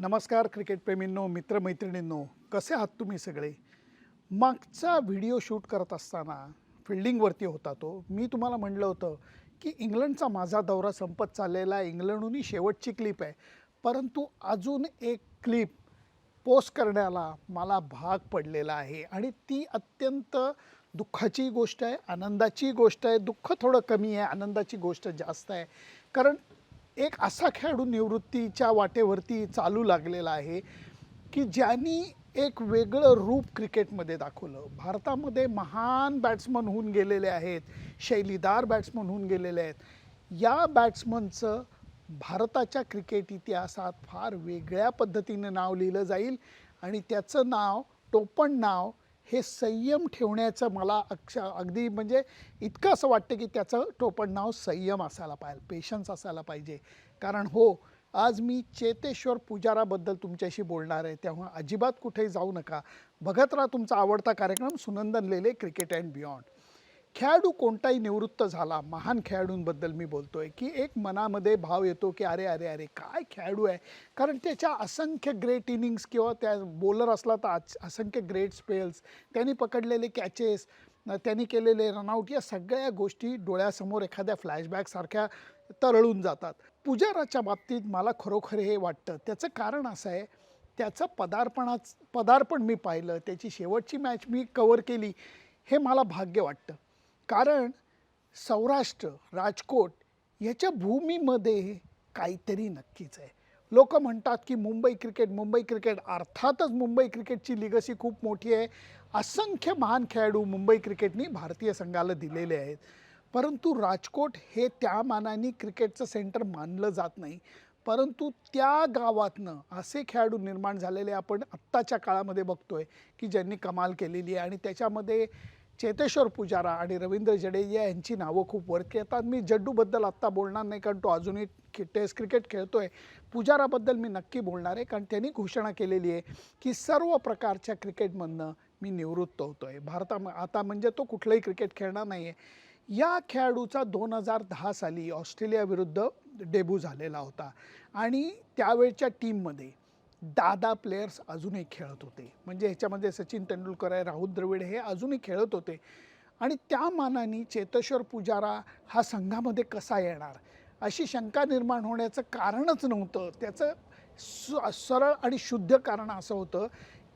नमस्कार क्रिकेटप्रेमींनो मित्रमैत्रिणींनो कसे आहात तुम्ही सगळे? मागचा व्हिडिओ शूट करत असताना फिल्डिंगवरती होता तो. मी तुम्हाला म्हणलं होतं की इंग्लंडचा माझा दौरा संपत चाललेला आहे. इंग्लंडहूनही शेवटची क्लिप आहे. परंतु अजून एक क्लिप पोस्ट करण्याला मला भाग पडलेला आहे. आणि ती अत्यंत दुःखाची गोष्ट आहे आनंदाची गोष्ट आहे. दुःख थोडं कमी आहे आनंदाची गोष्ट जास्त आहे. कारण एक असा खेळाडू निवृत्तीच्या वाटेवरती चालू लागलेला आहे की ज्यांनी एक वेगळं रूप क्रिकेटमध्ये दाखवलं. भारतामध्ये महान बॅट्समन होऊन गेलेले आहेत शैलीदार बॅट्समन होऊन गेलेले आहेत. या बॅट्समनचं भारताच्या क्रिकेट इतिहासात फार वेगळ्या पद्धतीने नाव लिहिलं जाईल आणि त्याचं नाव टोपण नाव हे संयम ठेवण्याचं मला अक्ष अगदी म्हणजे इतकं असं वाटतं की त्याचं टोपण नाव संयम असायला पाहिजे पेशन्स असायला पाहिजे. कारण हो आज मी चेतेश्वर पुजाराबद्दल तुमच्याशी बोलणार आहे तेव्हा अजिबात कुठेही जाऊ नका. बघत राहा तुमचा आवडता कार्यक्रम Sunandan Lele cricket and beyond खेळाडू कोणताही निवृत्त झाला महान खेळाडूंबद्दल मी बोलतोय की एक मनामध्ये भाव येतो की अरे अरे अरे काय खेळाडू आहे? कारण त्याच्या असंख्य ग्रेट इनिंग्स किंवा त्या बॉलर असला तर आज- असंख्य ग्रेट स्पेल्स त्यांनी पकडलेले कॅचेस त्यांनी केलेले रनआउट या सगळ्या गोष्टी डोळ्यासमोर एखाद्या फ्लॅशबॅकसारख्या तरळून जातात. पुजाराच्या बाबतीत मला खरोखर हे वाटतं. त्याचं कारण असं आहे त्याचं पदार्पणाच पदार्पण मी पाहिलं त्याची शेवटची मॅच मी कवर केली हे मला भाग्य वाटतं. कारण सौराष्ट्र राजकोट ह्याच्या भूमीमध्ये काहीतरी नक्कीच आहे. लोक म्हणतात की मुंबई क्रिकेट मुंबई क्रिकेट अर्थातच मुंबई क्रिकेटची लिगसी खूप मोठी आहे. असंख्य महान खेळाडू मुंबई क्रिकेटनी भारतीय संघाला दिलेले आहेत. परंतु राजकोट हे त्या मानाने क्रिकेटचं सेंटर मानलं जात नाही. परंतु त्या गावातनं असे खेळाडू निर्माण झालेले आपण आत्ताच्या काळामध्ये बघतोय की ज्यांनी कमाल केलेली आहे. आणि त्याच्यामध्ये चेतेश्वर पुजारा आणि रवींद्र जडेजा यांची नावं खूप वरती येतात मी जड्डूबद्दल आत्ता बोलणार नाही कारण तो अजूनही टेस्ट क्रिकेट खेळतोय. पुजाराबद्दल मी नक्की बोलणार आहे कारण त्यांनी घोषणा केलेली आहे की सर्व प्रकारच्या क्रिकेटमधनं मी निवृत्त होतोय. भारता आता म्हणजे तो कुठलंही क्रिकेट खेळणार नाही आहे या खेळाडूचा दोन हजार दहा साली ऑस्ट्रेलियाविरुद्ध डेब्यू झालेला होता. आणि त्यावेळच्या टीममध्ये दादा प्लेयर्स अजूनही खेळत होते. म्हणजे ह्याच्यामध्ये सचिन तेंडुलकर आहे राहुल द्रविड हे अजूनही खेळत होते. आणि त्या मानाने चेतेश्वर पुजारा हा संघामध्ये कसा येणार? अशी शंका निर्माण होण्याचं कारणच नव्हतं. त्याचं स सरळ आणि शुद्ध कारण असं होतं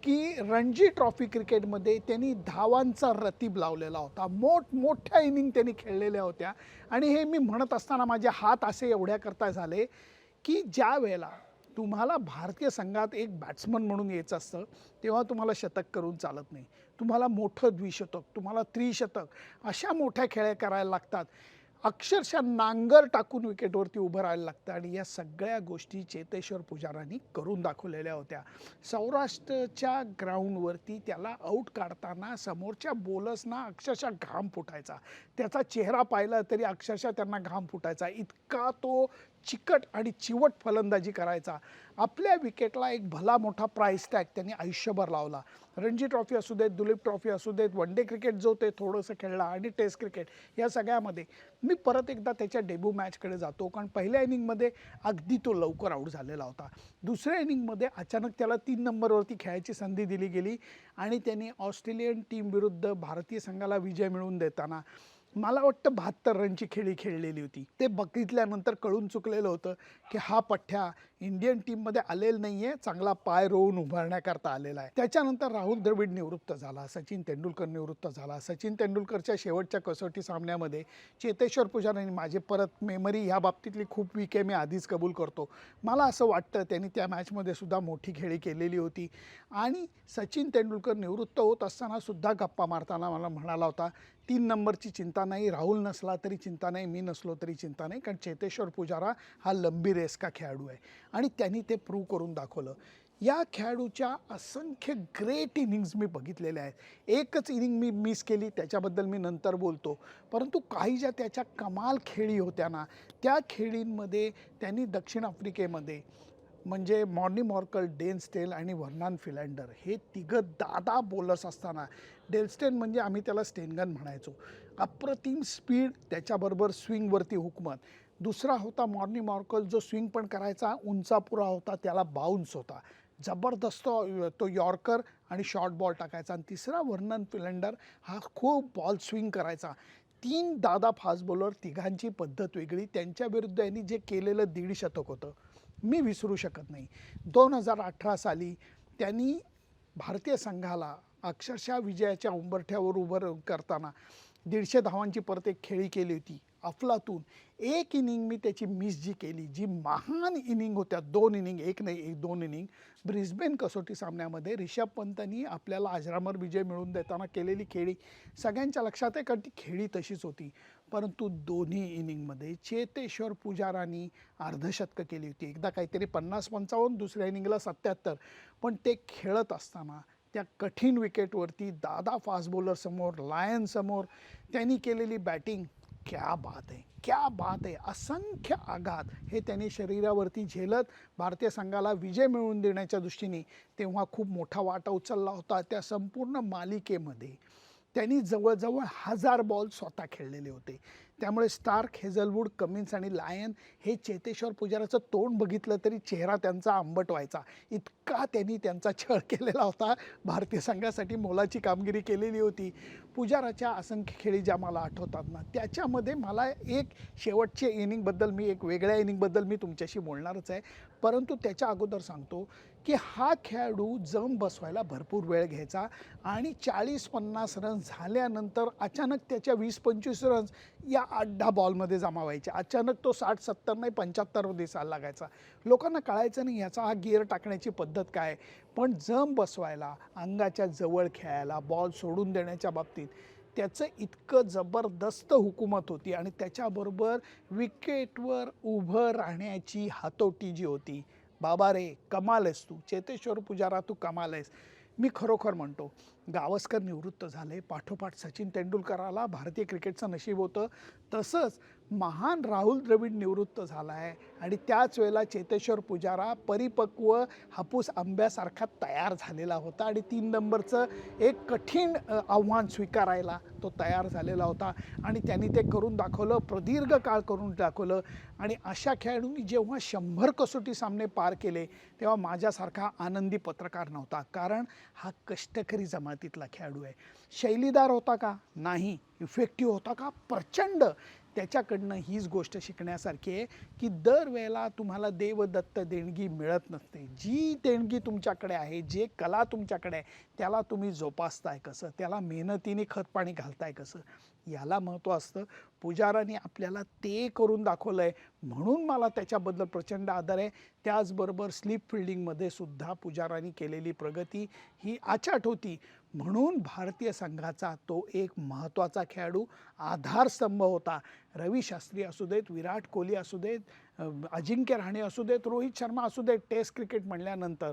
की रणजी ट्रॉफी क्रिकेटमध्ये त्यांनी धावांचा रतीब लावलेला होता. मोठमोठ्या इनिंग त्यांनी खेळलेल्या होत्या. आणि हे मी म्हणत असताना माझे हात असे एवढ्या करता झाले की ज्या वेळेला तुम्हाला भारतीय संघात एक बॅट्समन म्हणून यायचं असतं तेव्हा तुम्हाला शतक करून चालत नाही. तुम्हाला मोठं द्विशतक तुम्हाला त्रिशतक अशा मोठ्या खेळ्या करायला लागतात. अक्षरशः नांगर टाकून विकेटवरती उभं राहायला लागतं आणि या सगळ्या गोष्टी चेतेश्वर पुजारांनी करून दाखवलेल्या होत्या. सौराष्ट्रच्या ग्राउंडवरती त्याला आऊट काढताना समोरच्या बोलर्सना अक्षरशः घाम फुटायचा. त्याचा चेहरा पाहिला तरी अक्षरशः त्यांना घाम फुटायचा. इतका तो चिकट आणि चिवट फलंदाजी करायचा. आपल्या विकेटला एक भला मोठा प्राईस टॅग त्यांनी आयुष्यभर लावला. रणजी ट्रॉफी असू देत दुलीप ट्रॉफी असू देत वन डे क्रिकेट जो ते थोडंसं खेळला आणि टेस्ट क्रिकेट या सगळ्यामध्ये मी परत एकदा त्याच्या डेब्यू मॅचकडे जातो. कारण पहिल्या इनिंगमध्ये अगदी तो लवकर आऊट झालेला होता. दुसऱ्या इनिंगमध्ये अचानक त्याला तीन नंबरवरती खेळायची संधी दिली गेली आणि त्यांनी ऑस्ट्रेलियन टीमविरुद्ध भारतीय संघाला विजय मिळवून देताना मला वाटतं बहात्तर रनची खेळी खेळलेली होती. ते बघितल्यानंतर कळून चुकलेलं होतं की हा पठ्ठ्या इंडियन टीममध्ये आलेला नाही आहे चांगला पाय रोवून उभारण्याकरता आलेला आहे. त्याच्यानंतर राहुल द्रविड निवृत्त झाला सचिन तेंडुलकर निवृत्त झाला. सचिन तेंडुलकरच्या शेवटच्या कसोटी सामन्यामध्ये चेतेश्वर पुजारांनी माझे परत मेमरी ह्या बाबतीतली खूप वीक आहे मी आधीच कबूल करतो. मला असं वाटतं त्यांनी त्या मॅचमध्ये सुद्धा मोठी खेळी केलेली होती. आणि सचिन तेंडुलकर निवृत्त होत असताना सुद्धा गप्पा मारताना मला म्हणाला होता तीन नंबरची चिंता नाही राहुल नसला तरी चिंता नाही मी नसलो तरी चिंता नाही कारण चेतेश्वर पुजारा हा लंबी रेस का खेळाडू आहे. आणि त्यांनी ते प्रूव्ह करून दाखवलं. या खेळाडूच्या असंख्य ग्रेट इनिंग्ज मी बघितलेल्या आहेत. एकच इनिंग मी मिस केली त्याच्याबद्दल मी नंतर बोलतो. परंतु काही ज्या त्याच्या कमाल खेळी होत्या ना त्या खेळींमध्ये त्यांनी दक्षिण आफ्रिकेमध्ये म्हणजे मॉर्नी मॉर्कल डेन स्टेल आणि वर्नान फिलँडर हे तिघं दादा बोलर्स असताना डेलस्टेन म्हणजे आम्ही त्याला स्टेनगन म्हणायचो. अप्रतिम स्पीड त्याच्याबरोबर स्विंगवरती हुकमत. दुसरा होता मॉर्नी मॉर्कल जो स्विंग पण करायचा उंचापुरा होता त्याला बाउन्स होता. जबरदस्त तो यॉर्कर आणि शॉर्ट बॉल टाकायचा. आणि तिसरा वर्णन फिलंडर हा खूप बॉल स्विंग करायचा. तीन दादा फास्ट बॉलर तिघांची पद्धत वेगळी. त्यांच्या विरुद्ध यांनी जे केलेलं दीड शतक होतं. मी विसरू शकत नाही. दोन हजार अठरा साली त्यांनी भारतीय संघाला अक्षरशः विजयाच्या उंबरठ्यावर उभं करताना दीडशे धावांची परत एक खेळी केली होती. अफलातून. एक इनिंग मी त्याची मिस जी केली जी महान इनिंग होत्या दोन इनिंग एक नाही एक दोन इनिंग ब्रिस्बेन कसोटी सामन्यामध्ये रिषभ पंतनी आपल्याला अजरामर विजय मिळवून देताना केलेली खेळी. सगळ्यांच्या लक्षात आहे कारण ती खेळी तशीच होती. परंतु दोन्ही इनिंगमध्ये चेतेश्वर पुजारांनी अर्धशतकं केली होती. एकदा काहीतरी पन्नास पंचावन्न दुसऱ्या इनिंगला सत्याहत्तर. पण ते खेळत असताना त्या कठीण विकेटवरती दादा फास्ट बॉलरसमोर लायनसमोर त्यांनी केलेली बॅटिंग क्या बात आहे क्या बात आहे. असंख्य आघात हे त्यांनी शरीरावरती झेलत भारतीय संघाला विजय मिळवून देण्याच्या दृष्टीने तेव्हा खूप मोठा वाटा उचलला होता त्या संपूर्ण मालिकेमध्ये. त्यांनी जवळजवळ हजार बॉल स्वतः खेळलेले होते. त्यामुळे स्टार्क हेझलवूड कमिन्स आणि लायन हे चेतेश्वर पुजाराचं तोंड बघितलं तरी चेहरा त्यांचा आंबट व्हायचा इतका त्यांनी त्यांचा छळ केलेला होता. भारतीय संघासाठी मोलाची कामगिरी केलेली होती. पुजाराच्या असंख्य खेळी ज्या मला आठवतात ना त्याच्यामध्ये मला एक शेवटच्या इनिंगबद्दल मी एक वेगळ्या इनिंगबद्दल मी तुमच्याशी बोलणारच आहे. परंतु त्याच्या अगोदर सांगतो की हा खेळाडू जम बसवायला भरपूर वेळ घ्यायचा आणि चाळीस पन्नास रन झाल्यानंतर अचानक त्याच्या वीस पंचवीस रन्स या आठ दहा बॉलमध्ये जमा व्हायचे अचानक तो साठ सत्तर नाही पंच्याहत्तर दिसायला लागायचा लोकांना कळायचं नाही याचा हा गिअर टाकण्याची पद्धत काय आहे. पण जम बसवायला अंगाच्या जवळ खेळायला बॉल सोडून देण्याच्या बाबतीत त्याचं इतकं जबरदस्त हुकूमत होती आणि त्याच्याबरोबर विकेटवर उभं राहण्याची हातोटी जी होती बाबा रे कमाल आहेस तू. चेतेश्वर पुजारा तू कमाल आहेस. मी खरोखर म्हणतो गावस्कर निवृत्त झाले. पाठोपाठ सचिन तेंडुलकराला भारतीय क्रिकेटचं नशीब होतं. तसंच महान राहुल द्रविड निवृत्त झाला आहे आणि त्याच वेळेला चेतेश्वर पुजारा परिपक्व हापूस आंब्यासारखा तयार झालेला होता. आणि तीन नंबरचं एक कठीण आव्हान स्वीकारायला तो तयार झालेला होता. आणि त्यांनी ते करून दाखवलं प्रदीर्घ काळ करून दाखवलं. आणि अशा खेळाडूंनी जेव्हा शंभर कसोटी सामने पार केले तेव्हा माझ्यासारखा आनंदी पत्रकार नव्हता. कारण हा कष्टकरी जमातीतला खेळाडू आहे. शैलीदार होता का? नाही. इफेक्टिव्ह होता का? प्रचंड. त्याच्याकडनं हीच गोष्ट शिकण्यासारखी आहे की दरवेळेला तुम्हाला देवदत्त देणगी मिळत नसते. जी देणगी तुमच्याकडे आहे जे कला तुमच्याकडे आहे त्याला तुम्ही जोपासताय कसं? त्याला मेहनतीने खतपाणी घालताय कसं? याला महत्त्व असतं. पुजाराने आपल्याला ते करून दाखवलं आहे म्हणून मला त्याच्याबद्दल प्रचंड आदर आहे. त्याचबरोबर स्लीप फिल्डिंगमध्ये सुद्धा पुजाराने केलेली प्रगती ही आचाट होती. म्हणून भारतीय संघाचा तो एक महत्त्वाचा खेळाडू आधारस्तंभ होता. रवी शास्त्री असू देत विराट कोहली असू देत अजिंक्य राणे असू देत रोहित शर्मा असू देत टेस्ट क्रिकेट म्हणल्यानंतर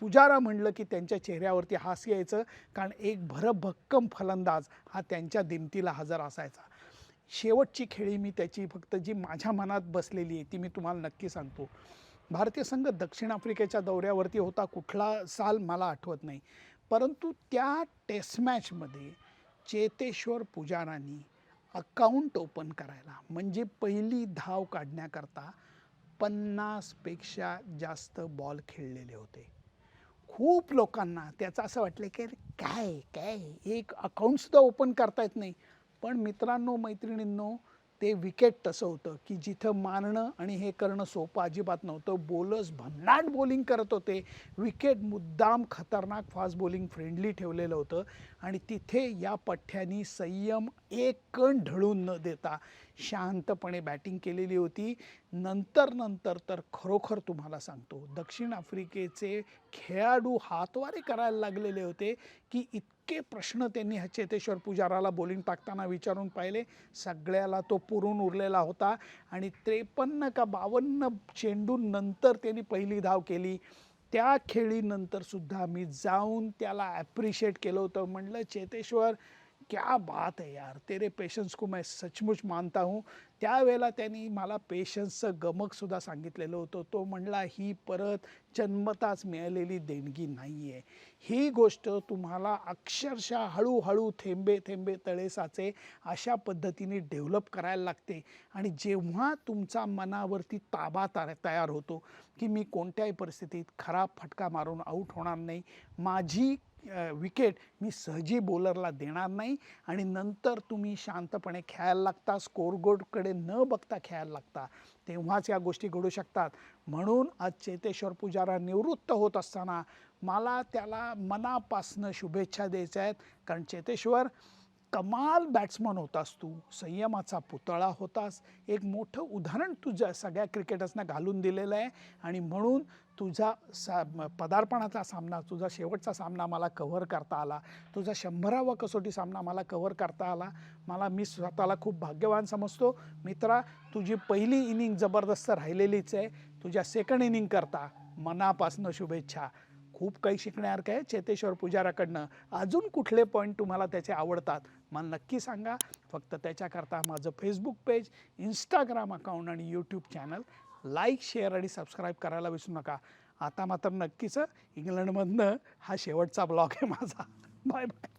पुजारा म्हणलं की त्यांच्या चेहऱ्यावरती हास्य यायचं कारण एक भरभक्कम फलंदाज हा त्यांच्या दिमतीला हजर असायचा. शेवटची खेळी मी त्याची फक्त जी माझ्या मनात बसलेली आहे ती मी तुम्हाला नक्की सांगतो. भारतीय संघ दक्षिण आफ्रिकेच्या दौऱ्यावरती होता कुठला साल मला आठवत नाही. परंतु त्या टेस्ट मॅचमध्ये चेतेश्वर पुजारांनी अकाउंट ओपन करायला. म्हणजे पहिली धाव काढण्याकरता पन्नासपेक्षा जास्त बॉल खेळलेले होते. खूप लोकांना त्याचं असं वाटलं की अरे काय काय? एक अकाउंटसुद्धा ओपन करता येत नाही. पण मित्रांनो मैत्रिणींनो ते विकेट तसं होतं की जिथं मारणं आणि हे करणं सोपं अजिबात नव्हतं. बॉलर्स भन्नाट बॉलिंग करत होते. विकेट मुद्दाम खतरनाक फास्ट बॉलिंग फ्रेंडली ठेवलेलं होतं. आणि तिथे या पठ्ठ्यानी संयम एक कण ढळून न देता शांतपणे बॅटिंग केलेली होती. नंतर नंतर तर खरोखर तुम्हाला सांगतो दक्षिण आफ्रिकेचे खेळाडू हातवारे करायला लागलेले होते की इतके प्रश्न त्यांनी ह्या चेतेश्वर पुजाराला बॉलिंग टाकताना विचारून पाहिले. सगळ्याला तो पुरून उरलेला होता आणि त्रेपन्न का बावन्न चेंडूंनंतर त्यांनी पहिली धाव केली. त्या खेळीनंतर सुद्धा मी जाऊन त्याला ॲप्रिशिएट केलं होतं. म्हणलं चेतेश्वर क्या बात है यार तेरे पेशन्स को मैं सचमुच मानता हूँ। त्यावेळेला त्यांनी मला पेशन्सचं गमकसुद्धा सांगितलेलं होतं. तो म्हणला ही परत जन्मताच मिळालेली देणगी नाही आहे ही गोष्ट तुम्हाला अक्षरशः हळूहळू थेंबे थेंबे तळे साचे अशा पद्धतीने डेव्हलप करायला लागते. आणि जेव्हा तुमचा मनावरती ताबा ता तयार होतो की मी कोणत्याही परिस्थितीत खराब फटका मारून आऊट होणार नाही. माझी विकेट मी सहजी बॉलरला देणार नाही आणि नंतर तुम्ही शांतपणे खेळायला लागता स्कोरगोडकडे न बघता खेळायला लागता तेव्हाच या गोष्टी घडू शकतात. म्हणून आज चेतेश्वर पुजारा निवृत्त होत असताना मला त्याला मनापासनं शुभेच्छा द्यायच्या आहेत. कारण चेतेश्वर कमाल बॅट्समन होतास तू संयमाचा पुतळा होतास. एक मोठं उदाहरण तुझ्या सगळ्या क्रिकेटर्सना घालून दिलेलं आहे. आणि म्हणून तुझा सा पदार्पणाचा सामना तुझा शेवटचा सामना मला कव्हर करता आला. तुझा शंभरावा कसोटी सामना मला कव्हर करता आला. मला मी स्वतःला खूप भाग्यवान समजतो. मित्रा तुझी पहिली इनिंग जबरदस्त राहिलेलीच आहे. तुझ्या सेकंड इनिंग करता मनापासनं शुभेच्छा. खूप काही शिकण्यासारखं आहे चेतेश्वर पुजाराकडनं. अजून कुठले पॉईंट तुम्हाला त्याचे आवडतात? मला नक्की सांगा. फक्त त्याच्याकरता माझं फेसबुक पेज इंस्टाग्राम अकाउंट आणि यूट्यूब चॅनल लाईक शेअर आणि सबस्क्राईब करायला विसरू नका. आता मात्र नक्कीच इंग्लंडमधनं हा शेवटचा ब्लॉग आहे माझा. Bye bye